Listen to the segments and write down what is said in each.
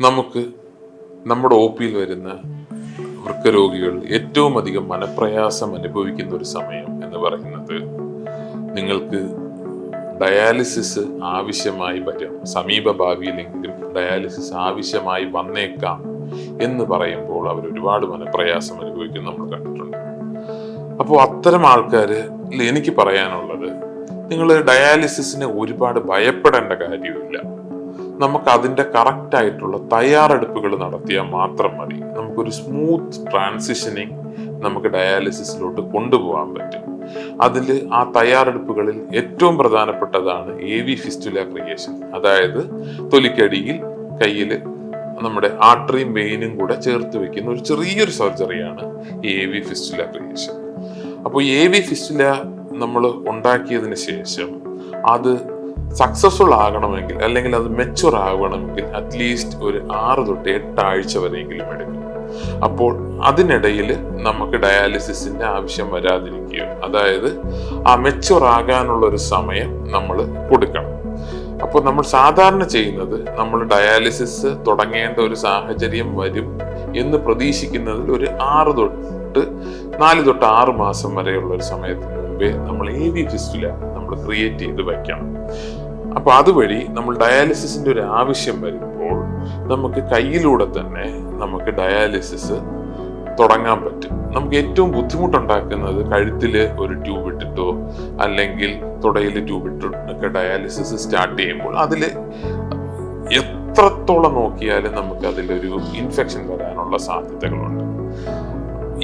നമുക്ക് നമ്മുടെ ഒ പിയിൽ വരുന്ന വൃക്കരോഗികൾ ഏറ്റവും അധികം മനപ്രയാസം അനുഭവിക്കുന്ന ഒരു സമയം എന്ന് പറയുന്നത് നിങ്ങൾക്ക് ഡയാലിസിസ് ആവശ്യമായി വരും. സമീപ ഭാവിയിലെങ്കിലും ഡയാലിസിസ് ആവശ്യമായി വന്നേക്കാം എന്ന് പറയുമ്പോൾ അവർ ഒരുപാട് മനപ്രയാസം അനുഭവിക്കുന്നു നമ്മൾ കണ്ടിട്ടുണ്ട്. അപ്പോൾ അത്തരം ആൾക്കാരിൽ എനിക്ക് പറയാനുള്ളത് നിങ്ങൾ ഡയാലിസിസിനെ ഒരുപാട് ഭയപ്പെടേണ്ട കാര്യമില്ല. നമുക്ക് അതിന്റെ കറക്റ്റ് ആയിട്ടുള്ള തയ്യാറെടുപ്പുകൾ നടത്തിയാൽ മാത്രം മതി. നമുക്കൊരു സ്മൂത്ത് ട്രാൻസിഷനിങ് നമുക്ക് ഡയാലിസിസിലോട്ട് കൊണ്ടുപോകാൻ പറ്റും. അതിൽ ആ തയ്യാറെടുപ്പുകളിൽ ഏറ്റവും പ്രധാനപ്പെട്ടതാണ് എ വി ഫിസ്റ്റുല ക്രിയേഷൻ അതായത് തൊലിക്കടിയിൽ കയ്യിൽ നമ്മുടെ ആർട്ടറിയും വെയിനും കൂടെ ചേർത്ത് വെക്കുന്ന ഒരു ചെറിയൊരു സർജറിയാണ് എ വി ഫിസ്റ്റുല ക്രിയേഷൻ അപ്പോൾ എ വി ഫിസ്റ്റുല നമ്മൾ ഉണ്ടാക്കിയതിന് ശേഷം അത് സക്സസ്ഫുൾ ആകണമെങ്കിൽ അല്ലെങ്കിൽ അത് മെച്ചുവർ ആകണമെങ്കിൽ അറ്റ്ലീസ്റ്റ് ഒരു ആറ് തൊട്ട് എട്ട് ആഴ്ച വരെയെങ്കിലും എടുക്കും അപ്പോൾ അതിനിടയിൽ നമുക്ക് ഡയാലിസിസിന്റെ ആവശ്യം വരാതിരിക്കുകയും അതായത് ആ മെച്ചുവർ ആകാനുള്ള ഒരു സമയം നമ്മൾ കൊടുക്കണം. അപ്പോൾ നമ്മൾ സാധാരണ ചെയ്യുന്നത് നമ്മൾ ഡയാലിസിസ് തുടങ്ങേണ്ട ഒരു സാഹചര്യം വരും എന്ന് പ്രതീക്ഷിക്കുന്നതിൽ ഒരു ആറ് തൊട്ട് നാല് തൊട്ട് ആറ് മാസം വരെയുള്ള ഒരു സമയത്തിന് മുമ്പേ നമ്മൾ എ വി ഫിസ്റ്റുല നമ്മൾ ക്രിയേറ്റ് ചെയ്ത് വയ്ക്കണം. അപ്പൊ അതുവഴി നമ്മൾ ഡയാലിസിസിന്റെ ഒരു ആവശ്യം വരുമ്പോൾ നമുക്ക് കയ്യിലൂടെ തന്നെ നമുക്ക് ഡയാലിസിസ് തുടങ്ങാൻ പറ്റും. നമുക്ക് ഏറ്റവും ബുദ്ധിമുട്ടുണ്ടാക്കുന്നത് കഴുത്തിൽ ഒരു ട്യൂബ് ഇട്ടിട്ടോ അല്ലെങ്കിൽ തുടയിൽ ട്യൂബ് ഇട്ടിട്ടൊക്കെ ഡയാലിസിസ് സ്റ്റാർട്ട് ചെയ്യുമ്പോൾ അതിൽ എത്രത്തോളം നോക്കിയാലും നമുക്ക് അതിലൊരു ഇൻഫെക്ഷൻ വരാനുള്ള സാധ്യതകളുണ്ട്.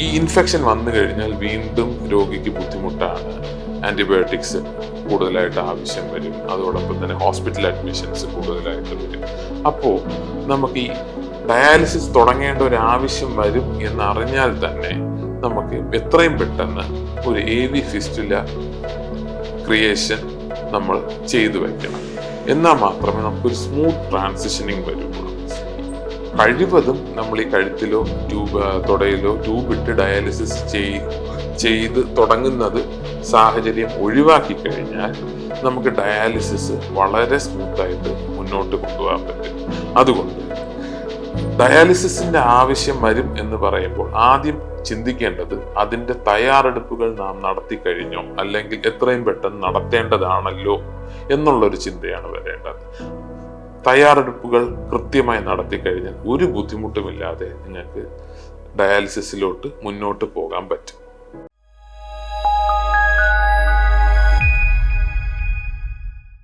ഈ ഇൻഫെക്ഷൻ വന്നു കഴിഞ്ഞാൽ വീണ്ടും രോഗിക്ക് ബുദ്ധിമുട്ടാണ്. ആന്റിബയോട്ടിക്സ് കൂടുതലായിട്ട് ആവശ്യം വരും. അതോടൊപ്പം തന്നെ ഹോസ്പിറ്റൽ അഡ്മിഷൻസ് കൂടുതലായിട്ട് വരും. അപ്പോൾ നമുക്ക് ഈ ഡയാലിസിസ് തുടങ്ങേണ്ട ഒരു ആവശ്യം വരും എന്നറിഞ്ഞാൽ തന്നെ നമുക്ക് എത്രയും പെട്ടെന്ന് ഒരു എ വി ഫിസ്റ്റുല ക്രിയേഷൻ നമ്മൾ ചെയ്തു വയ്ക്കണം എന്നാൽ മാത്രമേ നമുക്കൊരു സ്മൂത്ത് ട്രാൻസിഷനിങ് വരുള്ളൂ. കഴിവതും നമ്മൾ ഈ കഴുത്തിലോ ട്യൂബ് തുടയിലോ ട്യൂബ് ഇട്ട് ഡയാലിസിസ് ചെയ് ചെയ്ത് തുടങ്ങുന്നത് സാഹചര്യം ഒഴിവാക്കി കഴിഞ്ഞാൽ നമുക്ക് ഡയാലിസിസ് വളരെ സ്മൂത്തായിട്ട് മുന്നോട്ട് കൊണ്ടുപോകാൻ പറ്റും. അതുകൊണ്ട് ഡയാലിസിസിന്റെ ആവശ്യം വരും എന്ന് പറയുമ്പോൾ ആദ്യം ചിന്തിക്കേണ്ടത് അതിന്റെ തയ്യാറെടുപ്പുകൾ നാം നടത്തി കഴിഞ്ഞോ? അല്ലെങ്കിൽ എത്രയും പെട്ടെന്ന് നടത്തേണ്ടതാണല്ലോ എന്നുള്ളൊരു ചിന്തയാണ് വരേണ്ടത്. തയ്യാറെടുപ്പുകൾ കൃത്യമായി നടത്തി കഴിഞ്ഞാൽ ഒരു ബുദ്ധിമുട്ടുമില്ലാതെ നിങ്ങൾക്ക് ഡയാലിസിസിലോട്ട് മുന്നോട്ട് പോകാൻ പറ്റും.